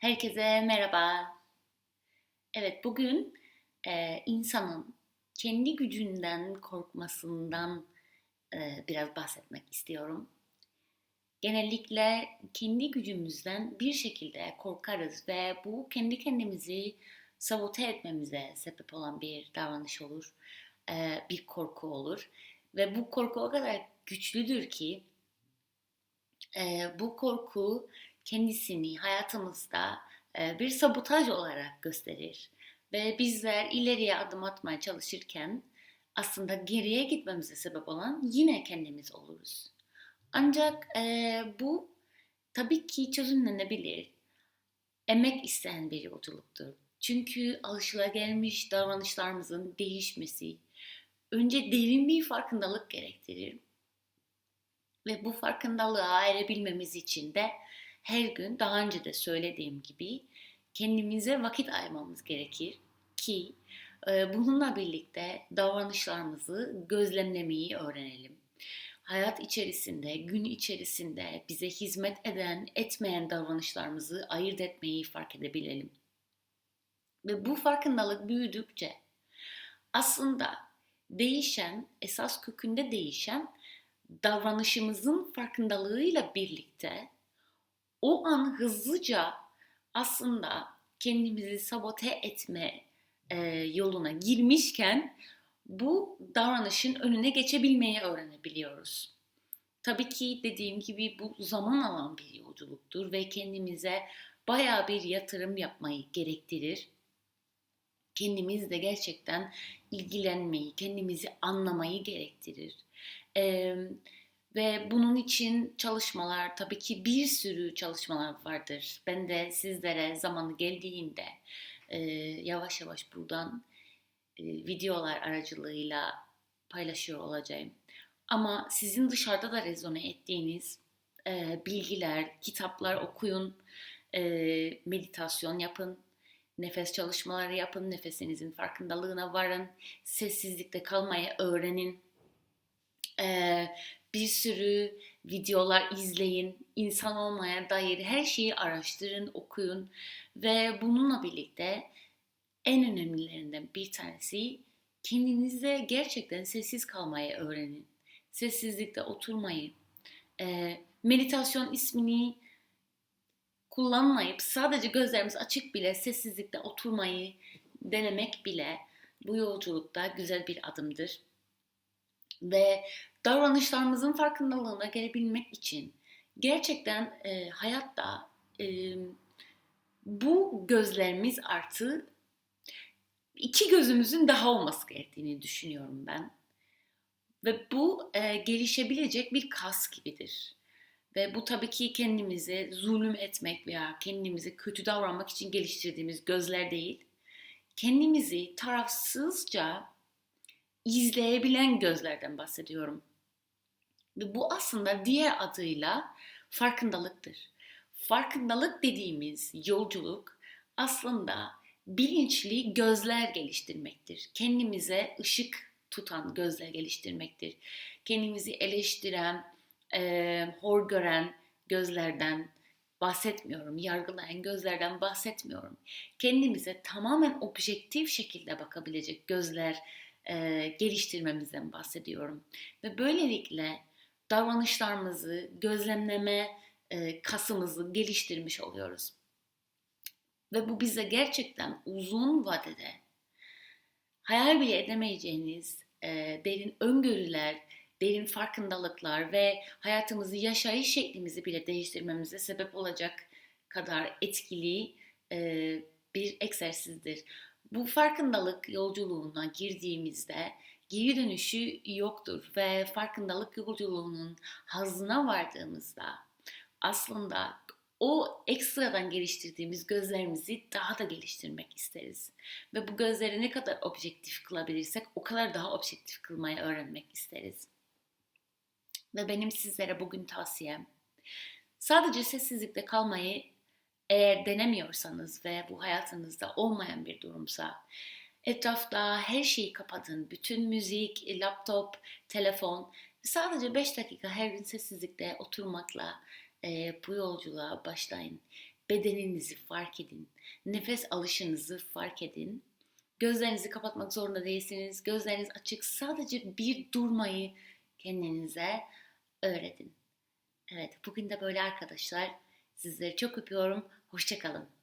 Herkese merhaba. Evet, bugün e, insanın kendi gücünden korkmasından e, biraz bahsetmek istiyorum. Genellikle kendi gücümüzden bir şekilde korkarız ve bu kendi kendimizi sabote etmemize sebep olan bir davranış olur, e, bir korku olur. Ve bu korku o kadar güçlüdür ki e, bu korku kendisini hayatımızda e, bir sabotaj olarak gösterir. Ve bizler ileriye adım atmaya çalışırken aslında geriye gitmemize sebep olan yine kendimiz oluruz. Ancak e, bu tabii ki çözümlenebilir. Emek isteyen bir yolculuktur. Çünkü alışılagelmiş davranışlarımızın değişmesi önce derin bir farkındalık gerektirir. Ve bu farkındalığa erebilmemiz için de her gün daha önce de söylediğim gibi kendimize vakit ayırmamız gerekir ki e, bununla birlikte davranışlarımızı gözlemlemeyi öğrenelim. Hayat içerisinde, gün içerisinde bize hizmet eden, etmeyen davranışlarımızı ayırt etmeyi fark edebilelim. Ve bu farkındalık büyüdükçe aslında değişen, esas kökünde değişen davranışımızın farkındalığıyla birlikte o an hızlıca aslında kendimizi sabote etme e, yoluna girmişken bu davranışın önüne geçebilmeyi öğrenebiliyoruz. Tabii ki dediğim gibi bu zaman alan bir yolculuktur ve kendimize baya bir yatırım yapmayı gerektirir. Kendimizle gerçekten ilgilenmeyi, kendimizi anlamayı gerektirir. Ee, ve bunun için çalışmalar tabii ki bir sürü çalışmalar vardır. Ben de sizlere zamanı geldiğinde e, yavaş yavaş buradan e, videolar aracılığıyla paylaşıyor olacağım. Ama sizin dışarıda da rezone ettiğiniz e, bilgiler, kitaplar okuyun, e, meditasyon yapın, nefes çalışmaları yapın, nefesinizin farkındalığına varın, sessizlikte kalmayı öğrenin. E, bir sürü videolar izleyin, insan olmaya dair her şeyi araştırın, okuyun ve bununla birlikte en önemlilerinden bir tanesi kendinize gerçekten sessiz kalmayı öğrenin. Sessizlikte oturmayı, meditasyon ismini kullanmayıp sadece gözlerimiz açık bile sessizlikte oturmayı denemek bile bu yolculukta güzel bir adımdır. Ve davranışlarımızın farkındalığına gelebilmek için gerçekten e, hayatta e, bu gözlerimiz artı iki gözümüzün daha olması gerektiğini düşünüyorum ben. Ve bu e, gelişebilecek bir kas gibidir. Ve bu tabii ki kendimize zulüm etmek veya kendimize kötü davranmak için geliştirdiğimiz gözler değil. Kendimizi tarafsızca izleyebilen gözlerden bahsediyorum. Bu aslında diğer adıyla farkındalıktır. Farkındalık dediğimiz yolculuk aslında bilinçli gözler geliştirmektir. Kendimize ışık tutan gözler geliştirmektir. Kendimizi eleştiren, e, hor gören gözlerden bahsetmiyorum. Yargılayan gözlerden bahsetmiyorum. Kendimize tamamen objektif şekilde bakabilecek gözler e, geliştirmemizden bahsediyorum. Ve böylelikle davranışlarımızı, gözlemleme e, kasımızı geliştirmiş oluyoruz. Ve bu bize gerçekten uzun vadede hayal bile edemeyeceğiniz e, derin öngörüler, derin farkındalıklar ve hayatımızı yaşayış şeklimizi bile değiştirmemize sebep olacak kadar etkili e, bir egzersizdir. Bu farkındalık yolculuğuna girdiğimizde geri dönüşü yoktur ve farkındalık yolculuğunun hazına vardığımızda aslında o ekstradan geliştirdiğimiz gözlerimizi daha da geliştirmek isteriz. Ve bu gözleri ne kadar objektif kılabilirsek o kadar daha objektif kılmayı öğrenmek isteriz. Ve benim sizlere bugün tavsiyem sadece sessizlikte kalmayı eğer denemiyorsanız ve bu hayatınızda olmayan bir durumsa etrafta her şeyi kapatın. Bütün müzik, laptop, telefon sadece 5 dakika her gün sessizlikte oturmakla e, bu yolculuğa başlayın. bedeninizi fark edin. Nefes alışınızı fark edin. Gözlerinizi kapatmak zorunda değilsiniz. Gözleriniz açık. Sadece bir durmayı kendinize öğretin. Evet, bugün de böyle arkadaşlar. Sizleri çok öpüyorum. Hoşçakalın.